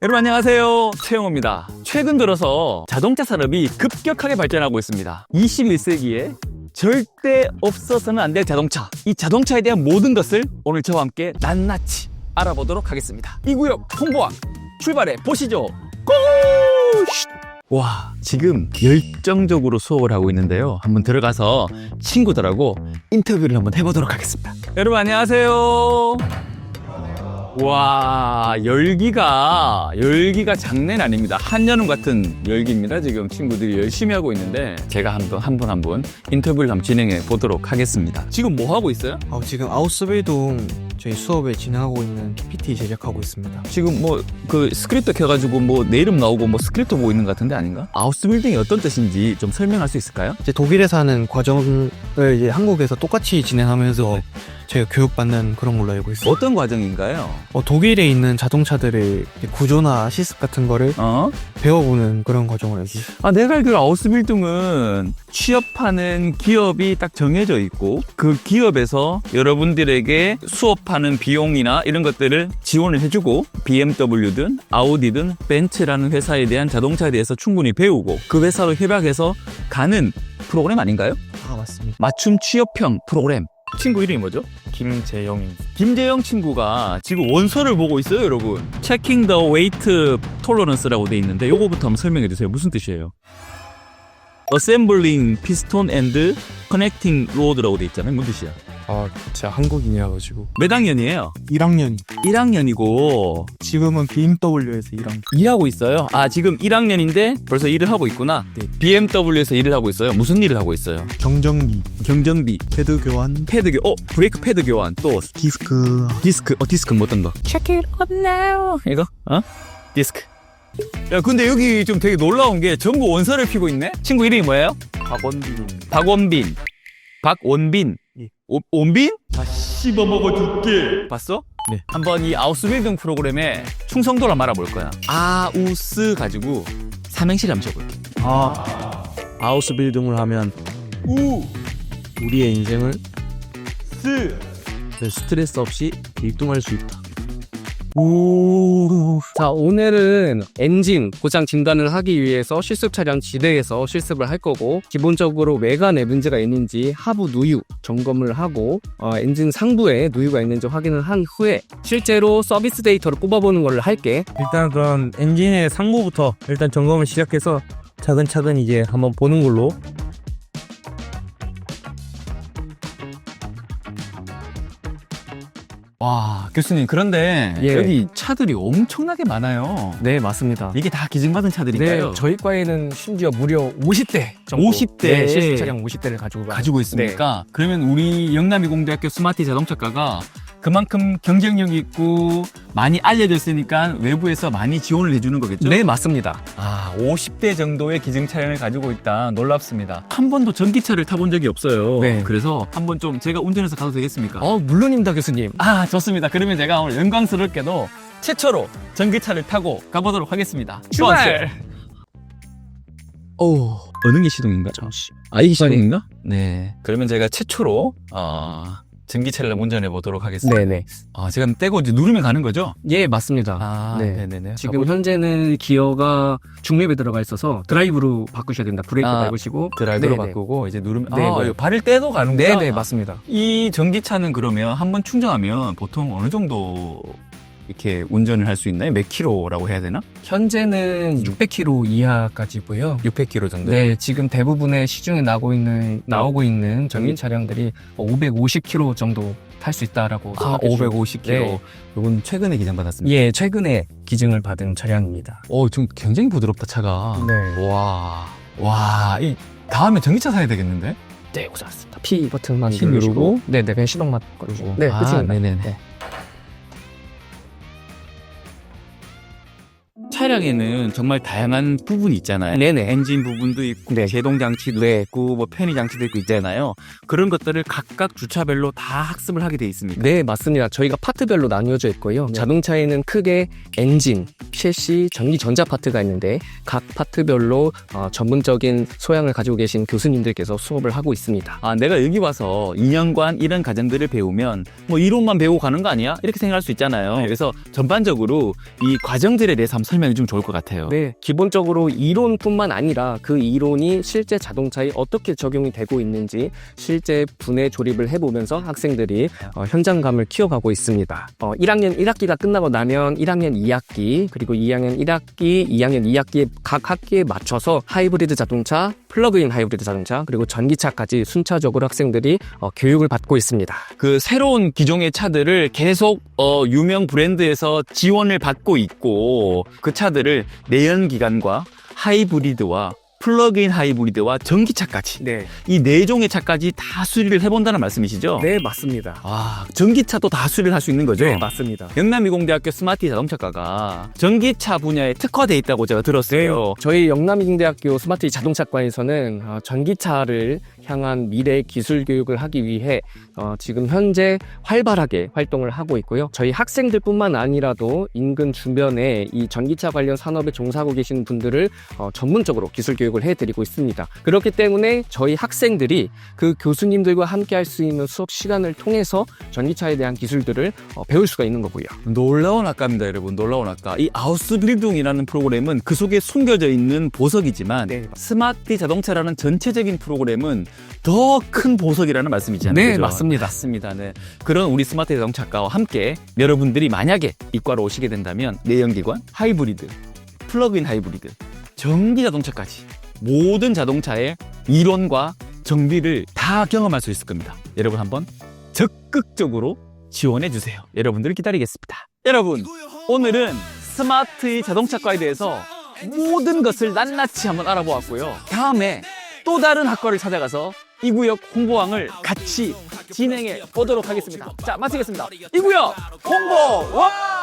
여러분 안녕하세요. 최영호입니다. 최근 들어서 자동차 산업이 급격하게 발전하고 있습니다. 21세기에 절대 없어서는 안 될 자동차. 이 자동차에 대한 모든 것을 오늘 저와 함께 낱낱이 알아보도록 하겠습니다. 이 구역 홍보왕 출발해 보시죠. 고! 와 지금 열정적으로 수업을 하고 있는데요. 한번 들어가서 친구들하고 인터뷰를 한번 해보도록 하겠습니다. 여러분 안녕하세요 와 열기가 열기가 장난 아닙니다 한여름 같은 열기입니다 지금 친구들이 열심히 하고 있는데 제가 한번 한 분 한 분 인터뷰를 한번 진행해 보도록 하겠습니다 지금 뭐 하고 있어요? 어, 지금 아웃스빌동 저희 수업에 진행하고 있는 PPT 제작하고 있습니다. 지금 뭐 그 스크립트 켜가지고 뭐 내 이름 나오고 뭐 스크립트 보고 있는 것 같은데 아닌가? 아우스 빌딩이 어떤 뜻인지 좀 설명할 수 있을까요? 이제 독일에서 하는 과정을 이제 한국에서 똑같이 진행하면서 저희가 교육받는 그런 걸로 알고 있어요. 어떤 과정인가요? 어, 독일에 있는 자동차들의 구조나 시스 같은 거를 어? 배워보는 그런 과정을 알고 있어요. 아, 내가 알기로 아우스 빌딩은 취업하는 기업이 딱 정해져 있고 그 기업에서 여러분들에게 수업하는 비용이나 이런 것들을 지원을 해주고 BMW든 아우디든 벤츠라는 회사에 대한 자동차에 대해서 충분히 배우고 그 회사로 협약해서 가는 프로그램 아닌가요? 아 맞습니다. 맞춤 취업형 프로그램. 친구 이름이 뭐죠? 김재영입니다. 김재영 친구가 지금 원서를 보고 있어요, 여러분. Checking the weight tolerance라고 돼 있는데 요거부터 한번 설명해 주세요. 무슨 뜻이에요? Assembling piston and connecting rod라고 돼 있잖아요. 무슨 뜻이야? 아, 제가 한국인이어가지고 몇 학년이에요? 1학년. 1학년이고 지금은 BMW에서 1학년. 일하고 있어요. 아, 지금 1학년인데 벌써 일을 하고 있구나. 네. BMW에서 일을 하고 있어요. 무슨 일을 하고 있어요? 경정기, 경전비, 패드 교환, 패드 교, 어, 브레이크 패드 교환, 또 디스크. 디스크, 어, 뭐 어떤 거? Check it out now. 이거? 어? 디스크. 야, 근데 여기 좀 되게 놀라운 게 전부 원서를 피고 있네? 친구 이름이 뭐예요? 박원빈입니다. 박원빈. 박원빈. 예. 오, 원빈? 다 씹어 먹어 줄게. 봤어? 네. 한번 이 아우스 빌딩 프로그램에 충성도를 말아볼 거야. 아우스 가지고 삼행시를 한번 적어볼게. 아. 아우스 빌딩을 하면 우, 우리의 인생을 스, 네, 스트레스 없이 일동할 수 있다. 자, 오늘은 엔진 고장 진단을 하기 위해서 실습 차량 지대에서 실습을 할 거고, 기본적으로 외관 내문제가 있는지 하부 누유 점검을 하고, 어, 엔진 상부에 누유가 있는지 확인을 한 후에, 실제로 서비스 데이터를 뽑아보는 걸 할게. 일단 그럼 엔진의 상부부터 일단 점검을 시작해서 차근차근 이제 한번 보는 걸로 와, 교수님, 그런데 예. 여기 차들이 엄청나게 많아요. 네, 맞습니다. 이게 다 기증받은 차들인가요? 네, 저희 과에는 심지어 무려 50대 정도. 50대? 네, 실습 차량 50대를 가지고 가. 가지고 있습니까? 그러면 우리 영남이공대학교 스마트 자동차과가 그만큼 경쟁력 있고 많이 알려졌으니까 외부에서 많이 지원을 해주는 거겠죠? 네, 맞습니다. 아, 50대 정도의 기증 차량을 가지고 있다. 놀랍습니다. 한 번도 전기차를 타본 적이 없어요. 네. 그래서 한번 좀 제가 운전해서 가도 되겠습니까? 어, 물론입니다, 교수님. 아, 좋습니다. 그러면 제가 오늘 영광스럽게도 최초로 전기차를 타고 가보도록 하겠습니다. 출발! 오, 어느 게 시동인가? 잠시. 아, 이게 시동인가? 네. 그러면 제가 최초로 어, 전기차를 운전해 보도록 하겠습니다. 네네. 아, 제가 떼고 이제 누르면 가는 거죠? 예, 맞습니다. 아, 네. 네네네. 지금 현재는 기어가 중립에 들어가 있어서 드라이브로 바꾸셔야 된다. 브레이크 아, 밟으시고 드라이브로 네네. 바꾸고 이제 누르면 네, 아, 네. 이거 발을 떼도 가는구나. 네네 맞습니다. 이 전기차는 그러면 한 번 충전하면 보통 어느 정도 이렇게 운전을 할 수 있나요? 몇 킬로라고 해야 되나? 현재는 600km 이하까지고요. 600킬로 정도. 네, 지금 대부분의 시중에 나오고 있는 나오고 있는 전기 음. 차량들이 550km 정도 탈 수 있다라고 아, 생각해 주시면 550킬로. 네. 이건 최근에 기장 받았습니다. 예, 최근에 기증을 받은 차량입니다. 어, 좀 굉장히 부드럽다 차가. 네. 와, 와, 이 다음에 전기차 사야 되겠는데? 네, 고생하셨습니다. P 버튼만 P 누르시고 누르고. 네, 네, 그냥 시동만 걸으시고 네, 아, 끝입니다. 네네네. 네. 차량에는 정말 다양한 부분이 있잖아요. 네네. 엔진 부분도 있고 네. 제동 장치도 네. 있고 뭐 편의 장치도 있고 있잖아요. 그런 것들을 각각 주차별로 다 학습을 하게 돼 있습니다. 네, 맞습니다. 저희가 파트별로 나뉘어져 있고요. 자동차에는 크게 엔진, 셰시, 전기 전자 파트가 있는데 각 파트별로 어, 전문적인 소양을 가지고 계신 교수님들께서 수업을 하고 있습니다. 아, 내가 여기 와서 2년간 이런 과정들을 배우면 뭐 이론만 배우고 가는 거 아니야? 이렇게 생각할 수 있잖아요. 그래서 전반적으로 이 과정들에 대해서 한번 설명 해 주면 좋을 것 같아요. 네, 기본적으로 이론뿐만 아니라 그 이론이 실제 자동차에 어떻게 적용이 되고 있는지 실제 분해 조립을 해보면서 학생들이 어, 현장감을 키워가고 있습니다. 어, 1학년 1학기가 끝나고 나면 1학년 2학기 그리고 2학년 1학기, 2학년 2학기 각 학기에 맞춰서 하이브리드 자동차, 플러그인 하이브리드 자동차 그리고 전기차까지 순차적으로 학생들이 어, 교육을 받고 있습니다. 그 새로운 기종의 차들을 계속 어, 유명 브랜드에서 지원을 받고 있고 그 차들을 내연 기관과 하이브리드와 플러그인 하이브리드와 전기차까지 네, 이 네 종의 차까지 다 수리를 해본다는 말씀이시죠? 네 맞습니다. 아 전기차도 다 수리를 할 수 있는 거죠? 네 맞습니다. 영남이공대학교 스마트 자동차과가 전기차 분야에 특화돼 있다고 제가 들었어요. 저희 영남이공대학교 스마트 자동차과에서는 어, 전기차를 향한 미래 기술 교육을 하기 위해 어, 지금 현재 활발하게 활동을 하고 있고요. 저희 학생들뿐만 아니라도 인근 주변에 이 전기차 관련 산업에 종사하고 계신 분들을 어, 전문적으로 기술 교육 을 해드리고 있습니다. 그렇기 때문에 저희 학생들이 그 교수님들과 함께 할 수 있는 수업 시간을 통해서 전기차에 대한 기술들을 어, 배울 수가 있는 거고요. 놀라운 학과입니다, 여러분. 놀라운 학과. 이 아우스 빌딩이라는 프로그램은 그 속에 숨겨져 있는 보석이지만 네. 스마트 자동차라는 전체적인 프로그램은 더 큰 보석이라는 말씀이잖아요. 네, 그죠? 맞습니다. 맞습니다. 네. 그런 우리 스마트 자동차과와 함께 여러분들이 만약에 이과로 오시게 된다면 내연기관, 하이브리드, 플러그인 하이브리드, 전기 자동차까지 모든 자동차의 이론과 정비를 다 경험할 수 있을 겁니다. 여러분 한번 적극적으로 지원해 주세요. 여러분들을 기다리겠습니다. 여러분, 오늘은 스마트 자동차과에 대해서 모든 것을 낱낱이 한번 알아보았고요. 다음에 또 다른 학과를 찾아가서 이 구역 홍보왕을 같이 진행해 보도록 하겠습니다. 자, 마치겠습니다. 이 구역 홍보왕!